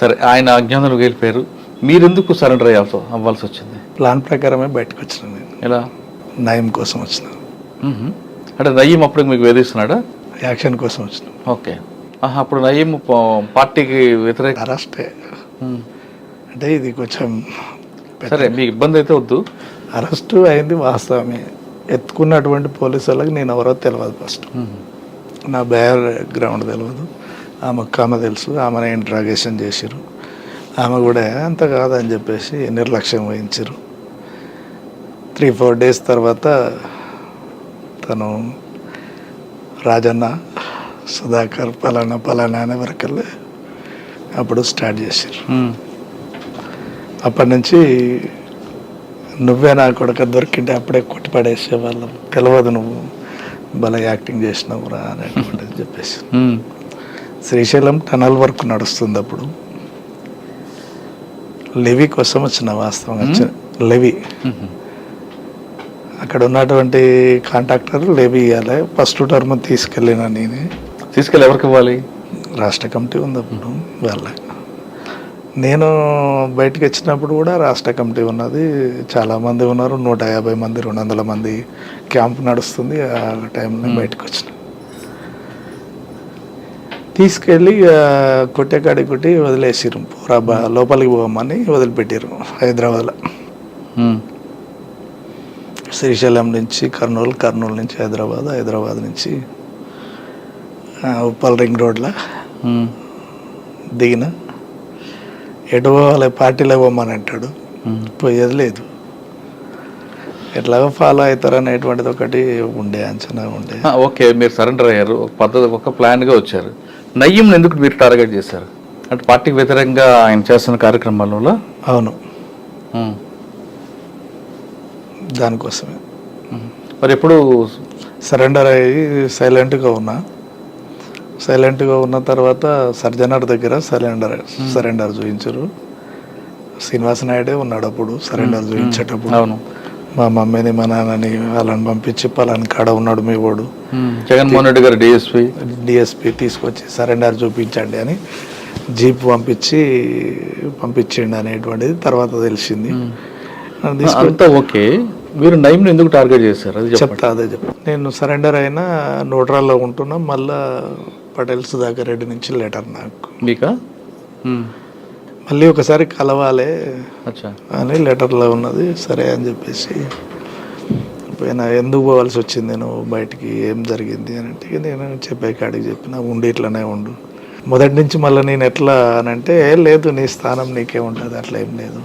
సరే ఆయన అజ్ఞానంలోకి వెళ్ళిపోయారు మీరెందుకు సరెండర్ అయ్యాల్సి అవ్వాల్సి వచ్చింది? ప్లాన్ ప్రకారమే బయటకు వచ్చిన నేను. ఎలా? నయం కోసం వచ్చిన మ్మ్. అంటే నయీం అప్పుడు మీకు వేధిస్తున్నాడా? యాక్షన్ కోసం వచ్చిన ఓకే. అప్పుడు నయీం పా- పార్టీకి వ్యతిరేక అరెస్టే. అంటే ఇది కొంచెం సరే మీకు ఇబ్బంది అయితే వద్దు. అరెస్టు అయింది వాస్తవమే. ఎత్తుకున్నటువంటి పోలీసు వాళ్ళకి నేను ఎవరో తెలియదు ఫస్ట్. నా బ్యార్ గ్రౌండ్ తెలియదు ఆమె ఆమె తెలుసు ఆమెను ఇంట్రాగేషన్ చేసిరు ఆమె కూడా అంత కాదని చెప్పేసి నిర్లక్ష్యం వహించారు త్రీ ఫోర్ డేస్ తర్వాత తను రాజన్న సుధాకర్ పలానా పలానా అనే వరకల్లా అప్పుడు స్టార్ట్ చేశారు. అప్పటి నుంచి నువ్వే నా కొడుక దొరికింటే అప్పుడే కొట్టి పడేసే వాళ్ళం తెలియదు నువ్వు భలే యాక్టింగ్ చేసినావురా అనేటువంటిది చెప్పేసి. శ్రీశైలం టనల్ వర్క్ నడుస్తుంది అప్పుడు. లెవి కోసం వచ్చిన వాస్తవంగా. వచ్చిన లెవి. అక్కడ ఉన్నటువంటి కాంట్రాక్టర్ లెవి ఇవ్వాలి ఫస్ట్ టర్మ్ తీసుకెళ్ళిన నేనే. తీసుకెళ్ళి ఎవరికి ఇవ్వాలి? రాష్ట్ర కమిటీ ఉంది అప్పుడు వాళ్ళ. నేను బయటకు వచ్చినప్పుడు కూడా రాష్ట్ర కమిటీ ఉన్నది. చాలామంది ఉన్నారు. నూట యాభై మంది రెండు వందల మంది క్యాంప్ నడుస్తుంది. ఆ టైంలో బయటకు వచ్చిన. తీసుకెళ్ళి ఆ, కొట్టే వదిలేసిరు పూరా బా లోపలికి పోమని వదిలిపెట్టారు హైదరాబాద్లో. శ్రీశైలం నుంచి కర్నూలు కర్నూలు నుంచి హైదరాబాద్ హైదరాబాద్ నుంచి ఉప్పల్ రింగ్ రోడ్లో. దిగిన. ఎటు పోవాలి పార్టీలో పోమని అంటాడు. పోయేది లేదు. ఎట్లాగో ఫాలో అవుతారు అనేటువంటిది ఒకటి ఉండే అంచనా ఉండే. ఓకే మీరు సరెండర్ అయ్యారు. పద్ధతి ఒక ప్లాన్గా వచ్చారు. నయ్యంని ఎందుకు మీరు టార్గెట్ చేశారు? అంటే పార్టీకి వ్యతిరేకంగా ఆయన చేస్తున్న కార్యక్రమాలలో? అవును. దానికోసమే. మరి ఎప్పుడు సరెండర్ అయ్యి సైలెంట్గా ఉన్నా. సైలెంట్గా ఉన్న తర్వాత సర్జనర్ దగ్గర సరెండర్ సరెండర్ చూపించరు శ్రీనివాస నాయుడే ఉన్నాడు అప్పుడు సరెండర్ చూపించేటప్పుడు అవును. మా మమ్మీని మా నాన్నని వాళ్ళని పంపించి పలాని కాడ ఉన్నాడు మీ వాడు. జగన్మోహన్ రెడ్డి గారు డిఎస్పి డిఎస్పి తీసుకొచ్చి సరెండర్ చూపించండి అని జీప్ పంపించి పంపించిండు అనేటువంటిది తర్వాత తెలిసింది. అంతా ఓకే. మీరు నయంని ఎందుకు టార్గెట్ చేశారు? అది చెప్తా అదే చెప్తా నేను సరెండర్ అయినా నోట్రాల్లో ఉంటున్నా మళ్ళా పటేల్ సుధాకర్ రెడ్డి నుంచి లెటర్ నాకు. మీకా. మళ్ళీ ఒకసారి కలవాలి అచ్చా. అని లెటర్లో ఉన్నది సరే అని చెప్పేసి పోయినా ఎందుకు పోవాల్సి వచ్చింది నేను బయటికి ఏం జరిగింది అని అంటే నేను చెప్పే కాడికి చెప్పిన ఉండి ఇట్లనే ఉండు. మొదటి నుంచి మళ్ళీ నేను ఎట్లా అని అంటే "ఏ, లేదు నీ స్థానం నీకే ఉంటుంది అట్లా ఏం లేదు.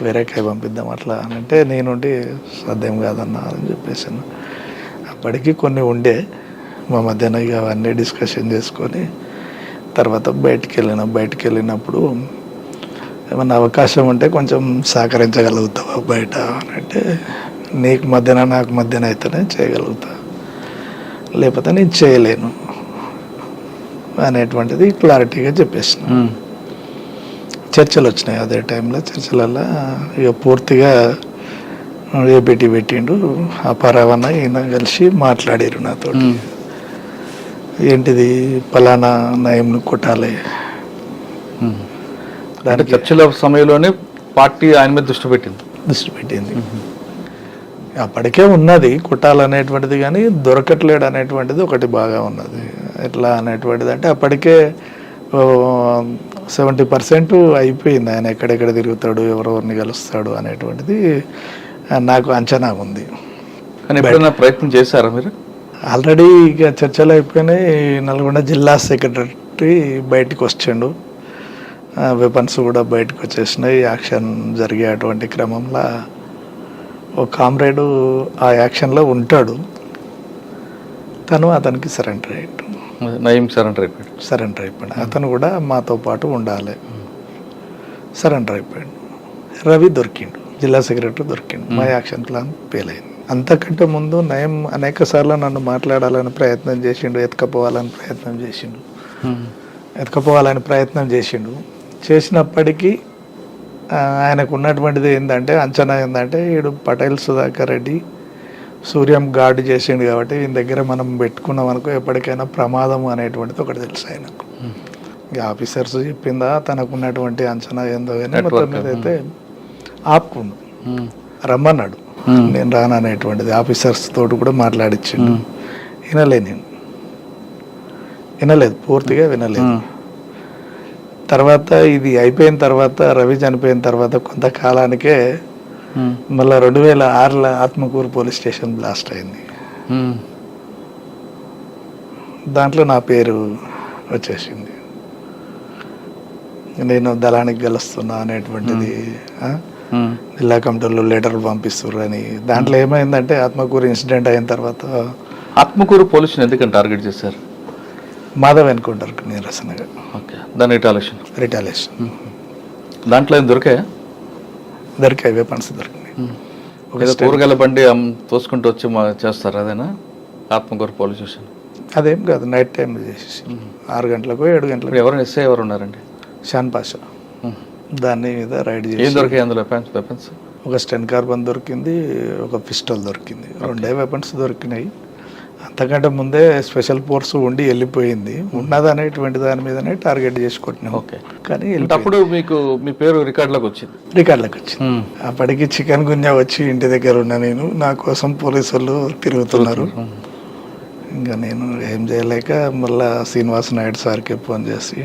వేరే కాయ పంపిద్దాం అట్లా అని అంటే నేనుండి సాధ్యం కాదన్నా అని చెప్పేసాను. అప్పటికి కొన్ని ఉండే మా మధ్యన ఇక అవన్నీ డిస్కషన్ చేసుకొని తర్వాత బయటికి వెళ్ళిన బయటికి వెళ్ళినప్పుడు ఏమన్నా అవకాశం ఉంటే కొంచెం సహకరించగలుగుతావా బయట అని అంటే నీకు మధ్యన నాకు మధ్యన అయితేనే చేయగలుగుతా. లేకపోతే నేను చేయలేను అనేటువంటిది క్లారిటీగా చెప్పేసిన. చర్చలు వచ్చినాయి అదే టైంలో చర్చలలో ఇక పూర్తిగా ఏపీటీ పెట్టిండు ఆ పరావన్న ఈయన కలిసి మాట్లాడారు నాతో. ఏంటిది పలానా నయంను కొట్టాలి. అంటే చర్చల సమయంలోనే పార్టీ ఆయన మీద దృష్టి పెట్టింది. దృష్టి పెట్టింది. అప్పటికే ఉన్నది కుట్టాలనేటువంటిది కానీ దొరకట్లేడు అనేటువంటిది ఒకటి బాగా ఉన్నది. ఎట్లా అనేటువంటిది అంటే అప్పటికే సెవెంటీ పర్సెంట్ అయిపోయింది. ఆయన ఎక్కడెక్కడ తిరుగుతాడు ఎవరెవరిని కలుస్తాడు అనేటువంటిది నాకు అంచనా ఉంది. కానీ ఎప్పుడైనా ప్రయత్నం చేశారా మీరు? ఆల్రెడీ ఇక చర్చలు అయిపోయినాయి. నల్గొండ జిల్లా సెక్రటరీ బయటకు వచ్చిండు. వెపన్స్ కూడా బయటకు వచ్చేసినాయి. యాక్షన్ జరిగే అటువంటి క్రమంలో ఒక కామ్రేడు ఆ యాక్షన్లో ఉంటాడు. తను అతనికి సరెండర్ అయ్యాడు. నయం సరెండర్ అయిపోయాడు. సరెండర్ అయిపోయాడు. అతను కూడా మాతో పాటు ఉండాలి. సరెండర్ అయిపోయాడు. రవి దొరికిండు. జిల్లా సెక్రటరీ దొరికిండు. మా యాక్షన్ ప్లాన్ ఫెయిల్ అయింది. అంతకంటే ముందు నయం అనేక సార్లు నన్ను మాట్లాడాలని ప్రయత్నం చేసిండు ఎత్తుకపోవాలని ప్రయత్నం చేసిండు. ఎత్తుకపోవాలని ప్రయత్నం చేసిండు. చేసినప్పటికీ ఆయనకు ఉన్నటువంటిది ఏంటంటే అంచనా ఏంటంటే ఈడు పటేల్ సుధాకర్ రెడ్డి సూర్యం గార్డు చేసిండు కాబట్టి ఈయన దగ్గర మనం పెట్టుకున్నాం అనుకో ఎప్పటికైనా ప్రమాదం అనేటువంటిది ఒకటి తెలుసు ఆయనకు ఇక ఆఫీసర్స్ చెప్పిందా తనకున్నటువంటి అంచనా ఏందో కానీ. మొత్తం మీద అయితే ఆపుకుండు ఉమ్. రమ్మన్నాడు Hmm. నేను రాననేటువంటిది ఆఫీసర్స్ తోటి కూడా మాట్లాడిచ్చిండు Hmm. వినలే నేను వినలేదు పూర్తిగా వినలేదు. తర్వాత ఇది అయిపోయిన తర్వాత రవి చనిపోయిన తర్వాత కొంతకాలానికే. మళ్ళీ రెండు వేల ఆరులో ఆత్మకూరు పోలీస్ స్టేషన్ బ్లాస్ట్ అయింది. దాంట్లో నా పేరు వచ్చేసింది నేను దళానికి గెలుస్తున్నా అనేటువంటిది. జిల్లా కమిటీలో లెటర్లు పంపిస్తారు అని దాంట్లో ఏమైందంటే ఆత్మకూరు ఇన్సిడెంట్ అయిన తర్వాత ఆత్మకూరు పోలీసుని ఎందుకని టార్గెట్ చేశారు మాధవ్ ఎన్కౌంటర్కి నిరసనగా ఓకే. దాని రిటాలేషన్ రిటాలియేషన్ దాంట్లో ఏం దొరికాయా? దొరికాయి వెపన్స్ దొరికినాయి. కూరగాయల బండి తోసుకుంటూ వచ్చి మా చేస్తారు అదేనా? Atmakur police station. అదేం కాదు నైట్ టైం చేసేసి. ఆరు గంటలకు ఏడు గంటలకు. ఎవరు ఎస్ఐ ఎవరు ఉన్నారండి? షాన్ పాషా. ఉమ్. దాని మీద రైడ్ ఏం చేసి దొరికాయి అందులో? వెపన్స్ వెపన్స్ ఒక స్టెన్ కార్బన్ దొరికింది ఒక పిస్టల్ దొరికింది. రెండే వెపన్స్ దొరికినాయి. అంతకంటే ముందే స్పెషల్ ఫోర్స్ ఉండి వెళ్ళిపోయింది. ఉన్నది అనేటువంటి దాని మీదనే టార్గెట్ చేసి కొట్టినాం ఓకే. కానీ అప్పుడు మీకు మీ పేరు రికార్డులోకి వచ్చింది? రికార్డులకు వచ్చింది. అప్పటికి చికెన్ గున్యా వచ్చి ఇంటి దగ్గర ఉన్నా నేను నా కోసం పోలీసు వాళ్ళు తిరుగుతున్నారు. ఇంకా నేను ఏం చేయలేక మళ్ళా శ్రీనివాస్ నాయుడు సార్కి ఫోన్ చేసి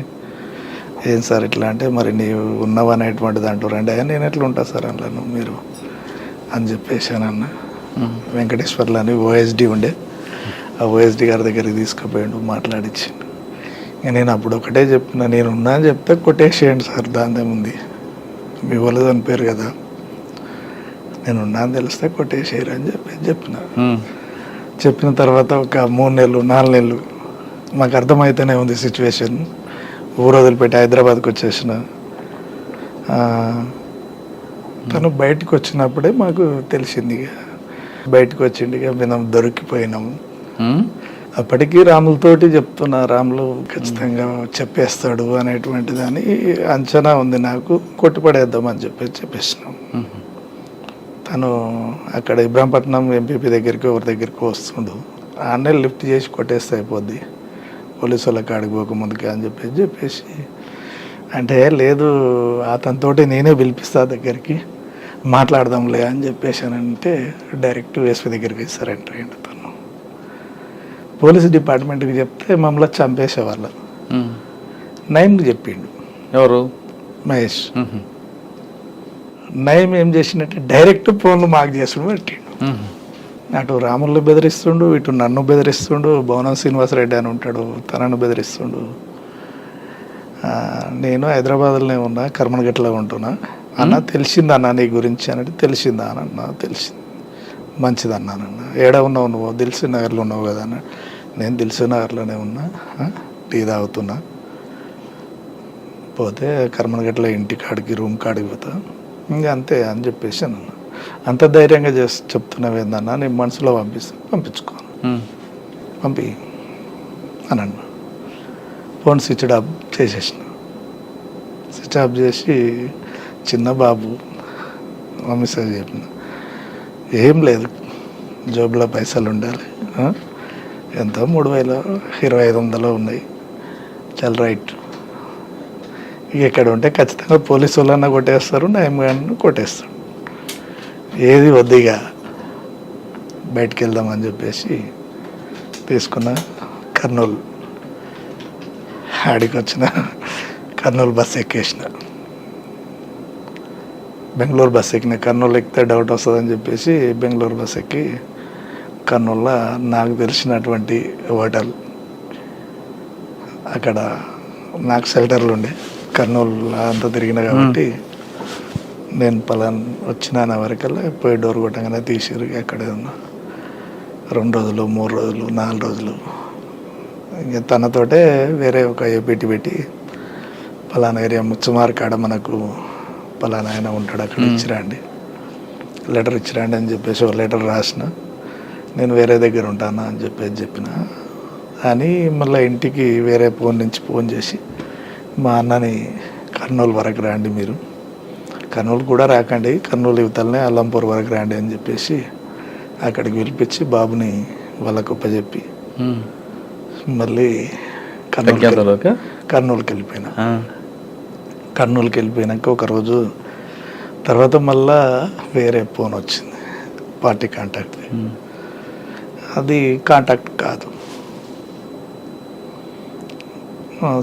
ఏం సార్ ఇట్లా అంటే మరి నీవు ఉన్నావు అనేటువంటిది అంటారు అంటే నేను ఎట్లా ఉంటా సార్ అందులో మీరు? అని చెప్పేసానన్న వెంకటేశ్వర్లు అని ఓఎస్డి ఉండే. ఆ ఓఎస్డి గారి దగ్గరికి తీసుకుపోయిండు మాట్లాడించిండు ఇక నేను అప్పుడు ఒకటే చెప్పిన నేను ఉన్నా అని చెప్తే కొట్టేసేయండి సార్ దాని ఉంది. మీ వాళ్ళు చనిపోయారు కదా. నేను ఉన్నా అని తెలిస్తే కొట్టేసేయరు అని చెప్పి చెప్పిన. చెప్పిన తర్వాత ఒక మూడు నెలలు నాలుగు నెలలు మాకు అర్థమైతేనే ఉంది సిచ్యువేషన్. ఊరు వదిలిపెట్టి హైదరాబాద్కి వచ్చేసిన. తను బయటకు వచ్చినప్పుడే మాకు తెలిసింది ఇక. బయటకు వచ్చింది ఇక మేము దొరికిపోయినాము. అప్పటికి రాములతోటి చెప్తున్నా రాములు ఖచ్చితంగా చెప్పేస్తాడు అనేటువంటి దాని అంచనా ఉంది నాకు. కొట్టిపడేద్దామని చెప్పి చెప్పేసినాం. తను అక్కడ ఇబ్రాహీంపట్నం ఎంపీపీ దగ్గరికి ఎవరి దగ్గరికి వస్తుండు ఆన్నే లిఫ్ట్ చేసి కొట్టేస్తే అయిపోద్ది. పోలీసు వాళ్ళ కాడికి పోకముందుకే అని చెప్పేసి చెప్పేసి అంటే లేదు అతనితోటి నేనే పిలిపిస్తా దగ్గరికి మాట్లాడదాంలే అని చెప్పేసానంటే డైరెక్ట్ ఎస్పీ దగ్గరికి సరెండర్ అయ్యిండు పోలీస్ డిపార్ట్మెంట్కి చెప్తే మమ్మల్ని చంపేసేవాళ్ళు. నయంకి చెప్పిండు. ఎవరు? మహేష్. నయం ఏం చేసినట్టే డైరెక్ట్ ఫోన్లు మాకు చేసుడు పెట్టిండు. అటు రాములు బెదిరిస్తుండు ఇటు నన్ను బెదిరిస్తుండు భవనం శ్రీనివాసరెడ్డి అని ఉంటాడు తనను బెదిరిస్తుండు. నేను హైదరాబాద్లోనే ఉన్నా కర్మనగట్లో ఉంటున్నా. అన్న తెలిసిందా అన్న నీ గురించి అనేది తెలిసిందా అని అన్న తెలిసింది. మంచిది అన్నానన్న ఏడ ఉన్నావు నువ్వు? దిల్సు నగర్లో ఉన్నావు కదా అన్న. నేను దిల్సు నగర్లోనే ఉన్నా టీ తాగుతున్నా. పోతే కర్మనగట్ల ఇంటి కాడికి రూమ్ కాడికి పోతా. ఇంకా అంతే అని చెప్పేసి అన్న. అంత ధైర్యంగా చేసి చెప్తున్నావు ఏందన్నా నేను మనసులో పంపిస్తాను పంపించుకోను పంపి అని అన్న. ఫోన్ స్విచ్ ఆఫ్ చేసేసిన. స్విచ్ ఆఫ్ చేసి చిన్న బాబు మెసేజ్ చెప్పిన ఏం లేదు జోబులో పైసలు ఉండాలి? ఎంతో? మూడు వేల. ఇరవై ఐదు వందలు ఉన్నాయి చాలా రైట్. ఇక ఇక్కడ ఉంటే ఖచ్చితంగా పోలీసు వాళ్ళన్నా కొట్టేస్తారు నయం కానీ కొట్టేస్తాడు ఏది వద్దు ఇక. బయటికి వెళ్దామని చెప్పేసి తీసుకున్న కర్నూలు. ఆడికి వచ్చిన కర్నూలు బస్సు ఎక్కేసిన. బెంగళూరు బస్సు ఎక్కిన. కర్నూలు ఎక్కితే డౌట్ వస్తుందని చెప్పేసి బెంగళూరు బస్సు ఎక్కి కర్నూలులో నాకు తెలిసినటువంటి హోటల్ అక్కడ నాకు షెల్టర్లు ఉండే. కర్నూలు అంతా తిరిగిన కాబట్టి నేను పలాన్ వచ్చిన వరకల్లా పోయి డోర్ కొట్టగానే తీసిరు అక్కడే ఉన్నా రెండు రోజులు మూడు రోజులు నాలుగు రోజులు. ఇంకా తనతోటే వేరే ఒక ఏపీటీ పెట్టి పలానా ఏరియా ముచ్చమార్ కాడ మనకు పలానా ఆయన ఉంటాడు అక్కడ ఇచ్చిరండి. లెటర్ ఇచ్చిరండి అని చెప్పేసి ఒక లెటర్ రాసిన. నేను వేరే దగ్గర ఉంటానా అని చెప్పేసి చెప్పిన. అని మళ్ళీ ఇంటికి వేరే ఫోన్ నుంచి ఫోన్ చేసి మా అన్నని కర్నూలు వరకు రండి మీరు. కర్నూలు కూడా రాకండి కర్నూలు యువతలనే అల్లంపూర్ వరకు రండి అని చెప్పేసి అక్కడికి పిలిపించి బాబుని వాళ్ళకు ఒప్పచెప్పి మళ్ళీ కర్నూలు కర్నూలుకి వెళ్ళిపోయినా. కర్నూలుకి వెళ్ళిపోయినాక ఒకరోజు తర్వాత మళ్ళా వేరే ఫోన్ వచ్చింది పార్టీ కాంటాక్ట్. అది కాంటాక్ట్ కాదు.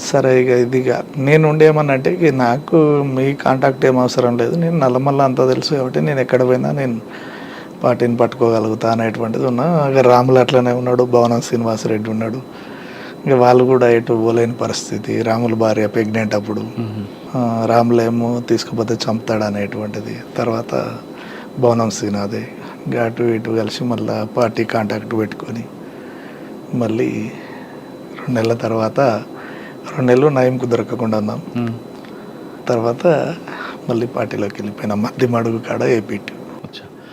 సరే ఇక ఇది ఇక నేను ఉండేమనంటే ఇక నాకు మీ కాంటాక్ట్ ఏం అవసరం లేదు. నేను నల్లమల్ల అంతా తెలుసు కాబట్టి నేను ఎక్కడ పోయినా నేను పార్టీని పట్టుకోగలుగుతా అనేటువంటిది ఉన్నా. ఇక రాములు అట్లనే ఉన్నాడు భవనం శ్రీనివాసరెడ్డి ఉన్నాడు. ఇక వాళ్ళు కూడా ఎటు పోలేని పరిస్థితి. రాముల భార్య ప్రెగ్నెంట్ అప్పుడు. రాములేమో తీసుకుపోతే చంపుతాడు అనేటువంటిది. తర్వాత భవనం శ్రీనాథే. ఇక అటు ఇటు కలిసి మళ్ళీ పార్టీ కాంటాక్ట్ పెట్టుకొని మళ్ళీ రెండు నెలల తర్వాత రెండు నెలలు నయంకు దొరకకుండా ఉన్నాం. తర్వాత మళ్ళీ పార్టీలోకి వెళ్ళిపోయినాం. మధ్య మడుగు కాడ ఏపీటీ